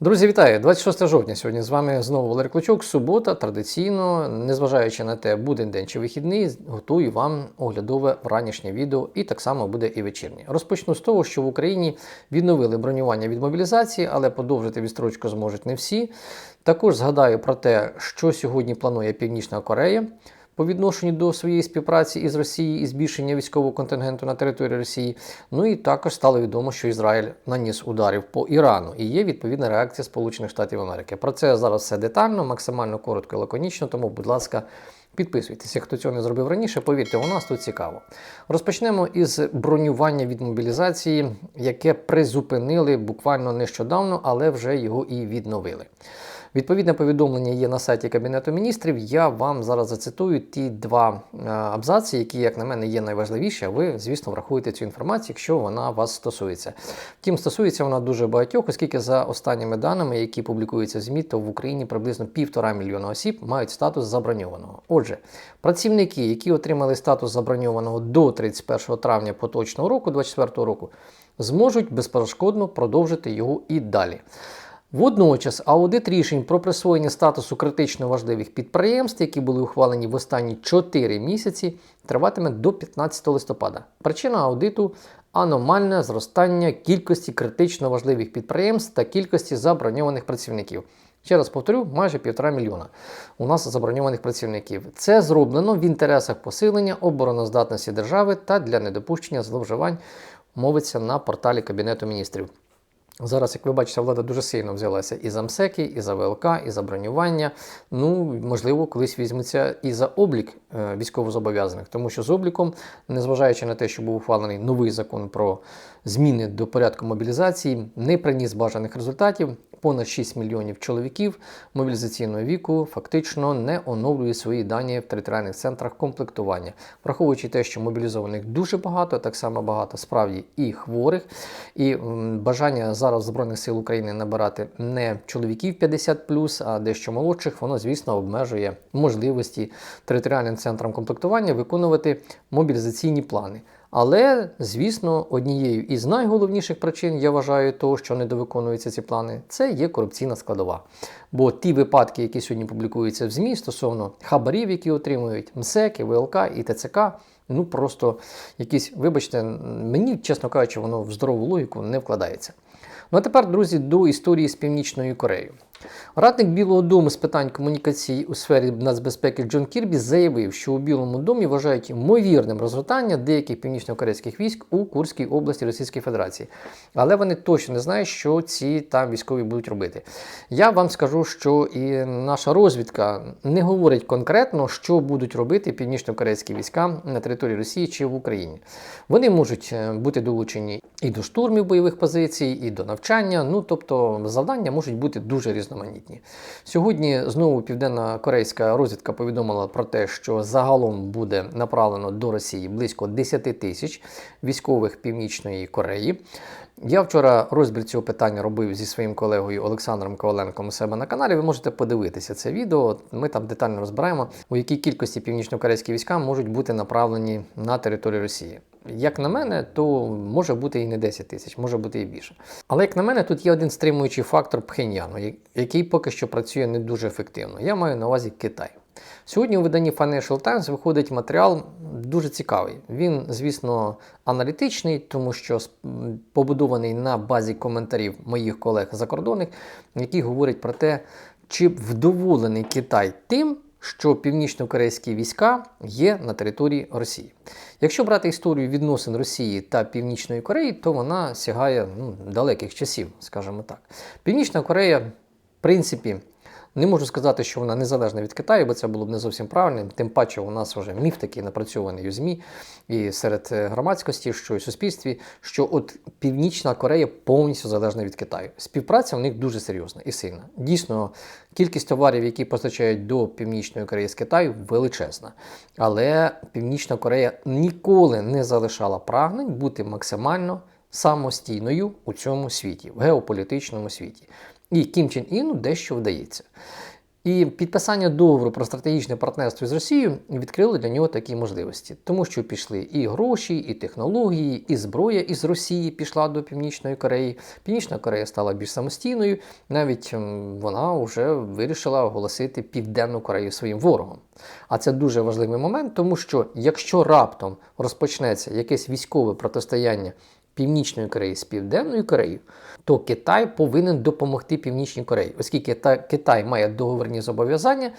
Друзі, вітаю! 26 жовтня. Сьогодні з вами знову Валерій Клочок. Субота, традиційно, незважаючи на те, буде день чи вихідний, готую вам оглядове ранішнє відео, і так само буде і вечірнє. Розпочну з того, що в Україні відновили бронювання від мобілізації, але подовжити відстрочку зможуть не всі. Також згадаю про те, що сьогодні планує Північна Корея по відношенню до своєї співпраці із Росією і збільшення військового контингенту на території Росії. Ну і також стало відомо, що Ізраїль наніс ударів по Ірану і є відповідна реакція Сполучених Штатів Америки. Про це зараз все детально, максимально коротко і лаконічно. Тому, будь ласка. Підписуйтеся, хто цього не зробив раніше, повірте, у нас тут цікаво. Розпочнемо із бронювання від мобілізації, яке призупинили буквально нещодавно, але вже його і відновили. Відповідне повідомлення є на сайті Кабінету міністрів. Я вам зараз зацитую ті два е, абзаці, які, як на мене, є найважливіші. А ви, звісно, врахуєте цю інформацію, якщо вона вас стосується. Втім, стосується вона дуже багатьох, оскільки за останніми даними, які публікуються в ЗМІ, то в Україні приблизно півтора мільйона осіб мають статус заброньованого. Отже, працівники, які отримали статус заброньованого до 31 травня поточного року, 2024 року, зможуть безперешкодно продовжити його і далі. Водночас аудит рішень про присвоєння статусу критично важливих підприємств, які були ухвалені в останні 4 місяці, триватиме до 15 листопада. Причина аудиту аномальне зростання кількості критично важливих підприємств та кількості заброньованих працівників. Ще раз повторю, майже півтора мільйона у нас заброньованих працівників. Це зроблено в інтересах посилення обороноздатності держави та для недопущення зловживань мовиться на порталі Кабінету міністрів. Зараз, як ви бачите, влада дуже сильно взялася і за МСЕКи, і за ВЛК, і за бронювання. Ну, можливо, колись візьметься і за облік е, військовозобов'язаних, тому що з обліком, незважаючи на те, що був ухвалений новий закон про зміни до порядку мобілізації, не приніс бажаних результатів. Понад 6 мільйонів чоловіків мобілізаційного віку фактично не оновлює свої дані в територіальних центрах комплектування, враховуючи те, що мобілізованих дуже багато, так само багато справді і хворих, і бажання зараз Збройних сил України набирати не чоловіків 50+, а дещо молодших, воно, звісно, обмежує можливості територіальним центрам комплектування виконувати мобілізаційні плани. Але, звісно, однією із найголовніших причин, я вважаю, того, що недовиконуються ці плани, це є корупційна складова. Бо ті випадки, які сьогодні публікуються в ЗМІ стосовно хабарів, які отримують МСЕКи, ВЛК і ТЦК, ну просто якісь, вибачте, мені, чесно кажучи, воно в здорову логіку не вкладається. Ну а тепер, друзі, до історії з Північною Кореєю. Радник Білого Дому з питань комунікації у сфері нацбезпеки Джон Кірбі заявив, що у Білому домі вважають ймовірним розгортання деяких північно-корейських військ у Курській області Російської Федерації. Але вони точно не знають, що ці там військові будуть робити. Я вам скажу, що і наша розвідка не говорить конкретно, що будуть робити північно-корейські війська на території Росії чи в Україні. Вони можуть е, бути долучені і до штурмів бойових позицій, і до навчання. Ну тобто завдання можуть бути дуже різноманітні. Сьогодні знову південна корейська розвідка повідомила про те, що загалом буде направлено до Росії близько 10 тисяч військових Північної Кореї. Я вчора розбір цього питання робив зі своїм колегою Олександром Коваленком у себе на каналі. Ви можете подивитися це відео. Ми там детально розбираємо, у якій кількості північно-корейські війська можуть бути направлені на територію Росії. Як на мене, то може бути і не 10 тисяч, може бути і більше. Але як на мене, тут є один стримуючий фактор Пхеньяну, який поки що працює не дуже ефективно. Я маю на увазі Китай. Сьогодні у виданні Financial Times виходить матеріал дуже цікавий. Він, звісно, аналітичний, тому що побудований на базі коментарів моїх колег закордонних, які говорять про те, чи вдоволений Китай тим, що північно-корейські війська є на території Росії. Якщо брати історію відносин Росії та Північної Кореї, то вона сягає ну, далеких часів, скажімо так. Північна Корея, в принципі, не можу сказати, що вона незалежна від Китаю, бо це було б не зовсім правильно. Тим паче, у нас вже міф такий напрацьований у ЗМІ і серед е, громадськості, що і суспільстві, що от Північна Корея повністю залежна від Китаю. Співпраця у них дуже серйозна і сильна. Дійсно, кількість товарів, які постачають до Північної Кореї з Китаю, величезна. Але Північна Корея ніколи не залишала прагнень бути максимально самостійною у цьому світі, в геополітичному світі. І Кім Чен Іну дещо вдається. І підписання договору про стратегічне партнерство з Росією відкрило для нього такі можливості, тому що пішли і гроші, і технології, і зброя із Росії пішла до Північної Кореї. Північна Корея стала більш самостійною. Навіть вона вже вирішила оголосити Південну Корею своїм ворогом. А це дуже важливий момент, тому що якщо раптом розпочнеться якесь військове протистояння Північної Кореї з Південною Кореєю, то Китай повинен допомогти Північній Кореї, оскільки та- Китай має договірні зобов'язання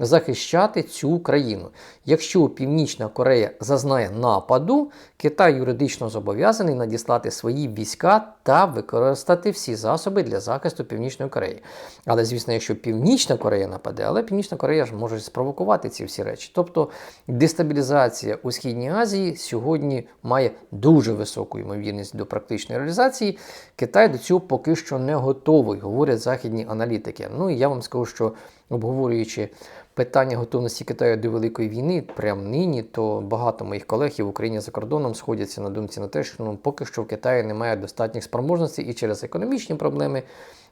захищати цю країну. Якщо Північна Корея зазнає нападу, Китай юридично зобов'язаний надіслати свої війська та використати всі засоби для захисту Північної Кореї. Але звісно, якщо Північна Корея нападе, але Північна Корея ж може спровокувати ці всі речі. Тобто дестабілізація у Східній Азії сьогодні має дуже високу ймовірність до практичної реалізації. Китай до цього поки що не готовий, говорять західні аналітики. Ну і я вам скажу, що обговорюючи питання готовності Китаю до великої війни, прямо нині, то багато моїх колег і в Україні за кордоном сходяться на думці на те, що ну, поки що в Китаї немає достатніх спроможностей і через економічні проблеми,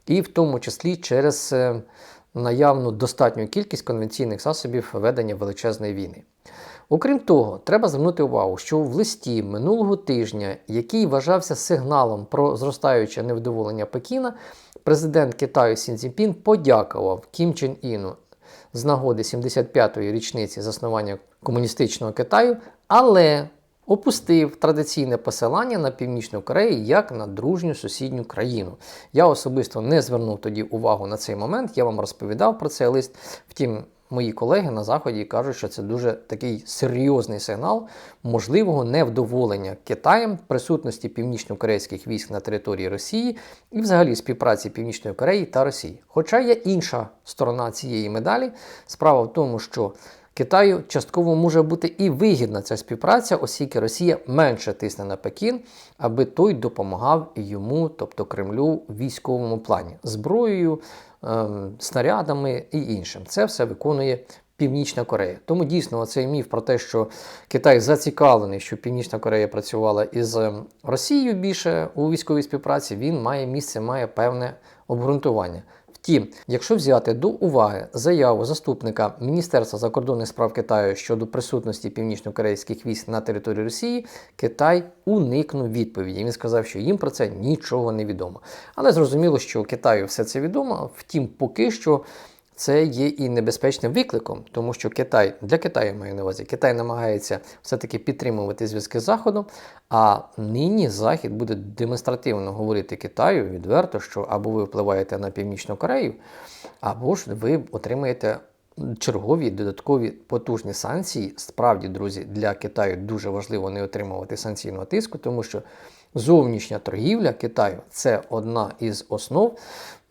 і в тому числі через е, наявну достатню кількість конвенційних засобів ведення величезної війни. Окрім того, треба звернути увагу, що в листі минулого тижня, який вважався сигналом про зростаюче невдоволення Пекіна, президент Китаю Сін Цзіньпін подякував Кім Чен Іну з нагоди 75-ї річниці заснування комуністичного Китаю, але опустив традиційне посилання на Північну Корею як на дружню сусідню країну. Я особисто не звернув тоді увагу на цей момент, я вам розповідав про цей лист. Втім, мої колеги на Заході кажуть, що це дуже такий серйозний сигнал можливого невдоволення Китаєм присутності північно-корейських військ на території Росії і взагалі співпраці Північної Кореї та Росії. Хоча є інша сторона цієї медалі, справа в тому, що Китаю частково може бути і вигідна ця співпраця, оскільки Росія менше тисне на Пекін, аби той допомагав йому, тобто Кремлю, в військовому плані зброєю, снарядами і іншим. Це все виконує Північна Корея. Тому дійсно цей міф про те, що Китай зацікавлений, що Північна Корея працювала із ем, Росією більше у військовій співпраці, він має місце, має певне обґрунтування. Втім, якщо взяти до уваги заяву заступника Міністерства закордонних справ Китаю щодо присутності північно-корейських військ на території Росії, Китай уникнув відповіді. Він сказав, що їм про це нічого не відомо. Але зрозуміло, що Китаю все це відомо. Втім, поки що. Це є і небезпечним викликом, тому що Китай для Китаю маю на увазі, Китай намагається все-таки підтримувати зв'язки з Заходом. А нині Захід буде демонстративно говорити Китаю відверто, що або ви впливаєте на Північну Корею, або ж ви отримаєте чергові додаткові потужні санкції. Справді, друзі, для Китаю дуже важливо не отримувати санкційного тиску, тому що зовнішня торгівля Китаю це одна із основ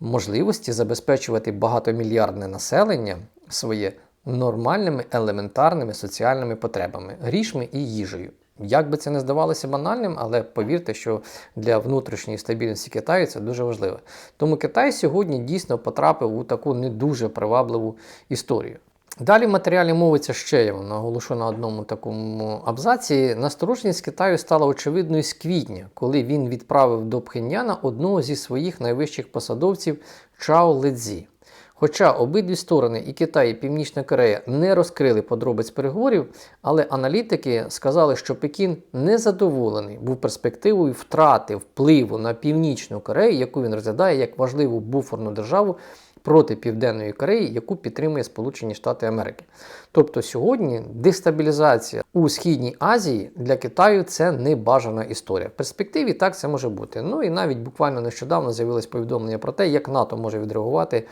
можливості забезпечувати багатомільярдне населення своє нормальними елементарними соціальними потребами, грішми і їжею. Як би це не здавалося банальним, але повірте, що для внутрішньої стабільності Китаю це дуже важливо. Тому Китай сьогодні дійсно потрапив у таку не дуже привабливу історію. Далі в матеріалі мовиться ще, я вам наголошу на одному такому абзаці. Насторожність Китаю стала очевидною з квітня, коли він відправив до Пхеньяна одного зі своїх найвищих посадовців Чао Ледзі. Хоча обидві сторони, і Китай, і Північна Корея, не розкрили подробиць переговорів, але аналітики сказали, що Пекін не задоволений був перспективою втрати впливу на Північну Корею, яку він розглядає як важливу буферну державу проти Південної Кореї, яку підтримує Сполучені Штати Америки. Тобто сьогодні дестабілізація у Східній Азії для Китаю це не бажана історія. В перспективі так це може бути. Ну і навіть буквально нещодавно з'явилось повідомлення про те, як НАТО може відреагувати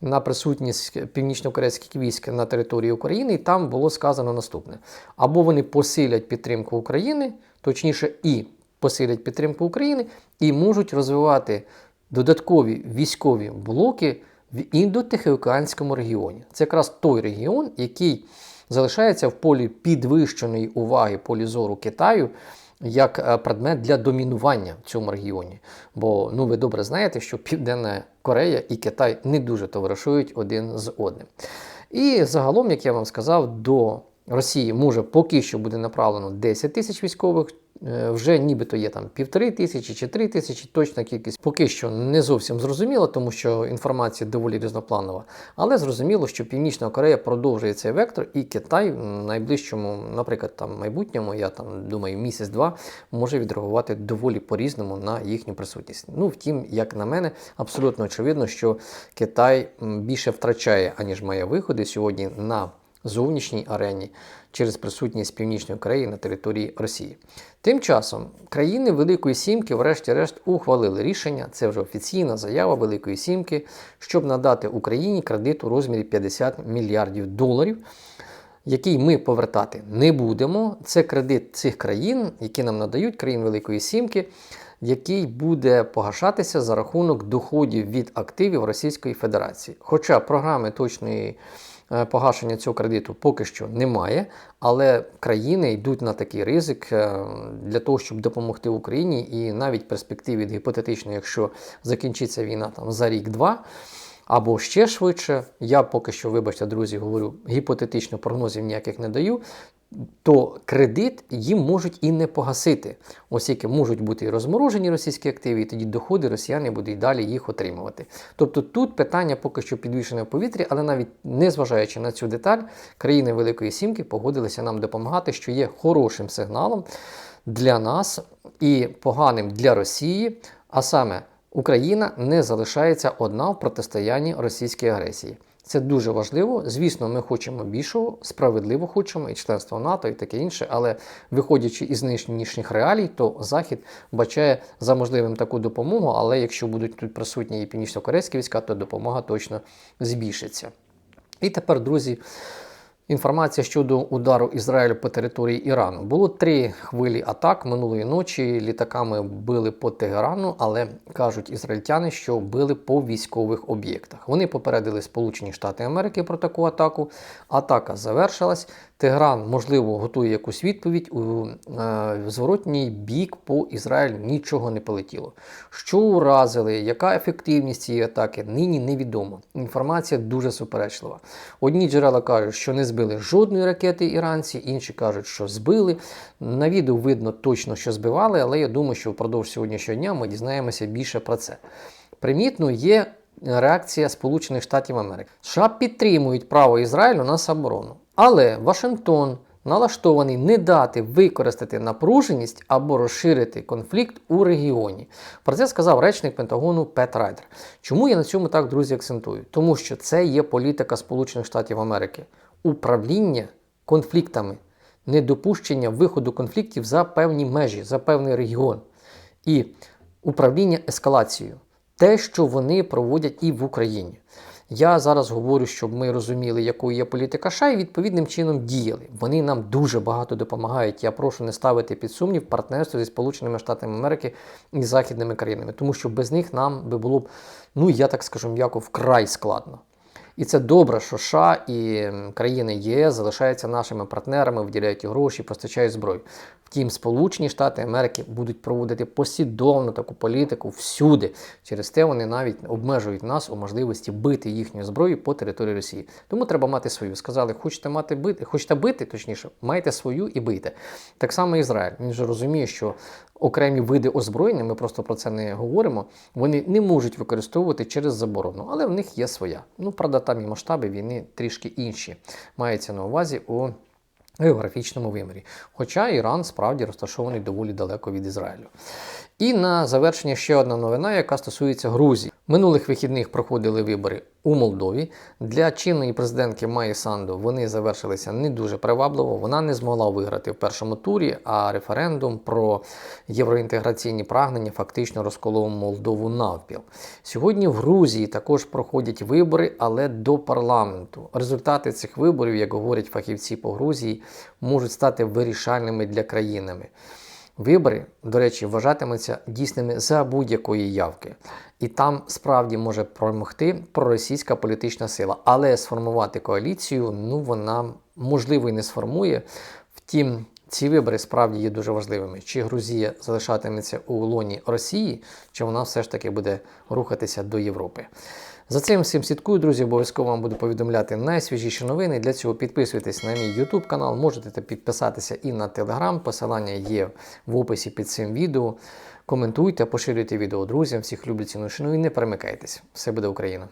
на присутність північно-корейських військ на території України, і там було сказано наступне: або вони посилять підтримку України, точніше, і посилять підтримку України, і можуть розвивати додаткові військові блоки в індотихоокеанському регіоні. Це якраз той регіон, який залишається в полі підвищеної уваги полі зору Китаю як е, предмет для домінування в цьому регіоні. Бо ну ви добре знаєте, що Південна Корея і Китай не дуже товаришують один з одним. І загалом, як я вам сказав, до Росії може поки що буде направлено 10 тисяч військових Вже нібито є там півтори тисячі чи три тисячі, точна кількість поки що не зовсім зрозуміла, тому що інформація доволі різнопланова. Але зрозуміло, що Північна Корея продовжує цей вектор, і Китай в найближчому, наприклад, там майбутньому, я там думаю, місяць-два може відреагувати доволі по-різному на їхню присутність. Ну, втім, як на мене, абсолютно очевидно, що Китай більше втрачає, аніж має виходи сьогодні на зовнішній арені через присутність Північної Кореї на території Росії. Тим часом країни Великої Сімки, врешті-решт, ухвалили рішення, це вже офіційна заява Великої Сімки, щоб надати Україні кредит у розмірі 50 мільярдів доларів. Який ми повертати не будемо. Це кредит цих країн, які нам надають країн Великої Сімки, який буде погашатися за рахунок доходів від активів Російської Федерації. Хоча програми точної погашення цього кредиту поки що немає, але країни йдуть на такий ризик е, для того, щоб допомогти Україні, і навіть перспективі гіпотетично, якщо закінчиться війна там за рік-два. Або ще швидше, я поки що, вибачте, друзі, говорю, гіпотетично прогнозів ніяких не даю, то кредит їм можуть і не погасити, оскільки можуть бути і розморожені російські активи, і тоді доходи росіяни будуть і далі їх отримувати. Тобто тут питання поки що підвішене в повітрі, але навіть незважаючи на цю деталь, країни Великої Сімки погодилися нам допомагати, що є хорошим сигналом для нас і поганим для Росії, а саме Україна не залишається одна в протистоянні російській агресії. Це дуже важливо. Звісно, ми хочемо більшого, справедливо хочемо і членство НАТО, і таке інше. Але виходячи із нинішніх реалій, то Захід бачає за можливим таку допомогу. Але якщо будуть тут присутні і північно-корейські війська, то допомога точно збільшиться. І тепер, друзі, Інформація щодо удару Ізраїлю по території Ірану. Було три хвилі атак минулої ночі. Літаками били по Тегерану, але кажуть ізраїльтяни, що били по військових об'єктах. Вони попередили Сполучені Штати Америки про таку атаку. Атака завершилась. Тегеран, можливо, готує якусь відповідь. У е, зворотній бік по Ізраїлю нічого не полетіло. Що уразили, яка ефективність цієї атаки, нині невідомо. Інформація дуже суперечлива. Одні джерела кажуть, що не збили жодної ракети іранці, інші кажуть, що збили. На відео видно точно, що збивали, але я думаю, що впродовж сьогоднішнього дня ми дізнаємося більше про це. Примітно є реакція Сполучених Штатів Америки. США підтримують право Ізраїлю на самооборону. Але Вашингтон налаштований не дати використати напруженість або розширити конфлікт у регіоні. Про це сказав речник Пентагону Пет Райдер. Чому я на цьому так, друзі, акцентую? Тому що це є політика Сполучених Штатів Америки, управління конфліктами, недопущення виходу конфліктів за певні межі, за певний регіон і управління ескалацією. Те, що вони проводять і в Україні. Я зараз говорю, щоб ми розуміли, якою є політика США, і відповідним чином діяли. Вони нам дуже багато допомагають. Я прошу не ставити під сумнів партнерство зі Сполученими Штатами Америки і західними країнами, тому що без них нам би було б, ну я так скажу м'яко, вкрай складно. І це добре, що США і країни ЄС залишаються нашими партнерами, виділяють гроші, постачають зброю. Втім, Сполучені Штати Америки будуть проводити послідовну таку політику всюди. Через те вони навіть обмежують нас у можливості бити їхню зброю по території Росії. Тому треба мати свою. Сказали, хочете мати бити, хочете бити, точніше, майте свою і бийте. Так само Ізраїль. Він же розуміє, що окремі види озброєння, ми просто про це не говоримо. Вони не можуть використовувати через заборону, але в них є своя. Ну, правда, там і масштаби війни трішки інші. Мається на увазі у географічному вимірі. Хоча Іран справді розташований доволі далеко від Ізраїлю. І на завершення ще одна новина, яка стосується Грузії. Минулих вихідних проходили вибори у Молдові. Для чинної президентки Майї Санду вони завершилися не дуже привабливо. Вона не змогла виграти в першому турі, а референдум про євроінтеграційні прагнення фактично розколов Молдову навпіл. Сьогодні в Грузії також проходять вибори, але до парламенту. Результати цих виборів, як говорять фахівці по Грузії, можуть стати вирішальними для країнами. Вибори, до речі, вважатимуться дійсними за будь-якої явки. І там справді може промогти проросійська політична сила. Але сформувати коаліцію, ну вона можливо і не сформує. Втім, ці вибори справді є дуже важливими. Чи Грузія залишатиметься у лоні Росії, чи вона все ж таки буде рухатися до Європи. За цим всім слідкую, друзі. Обов'язково вам буду повідомляти найсвіжіші новини. Для цього підписуйтесь на мій YouTube канал, можете підписатися і на Telegram. Посилання є в описі під цим відео. Коментуйте, поширюйте відео друзям. Всіх люблю ціну шину і не перемикайтесь. Все буде Україна!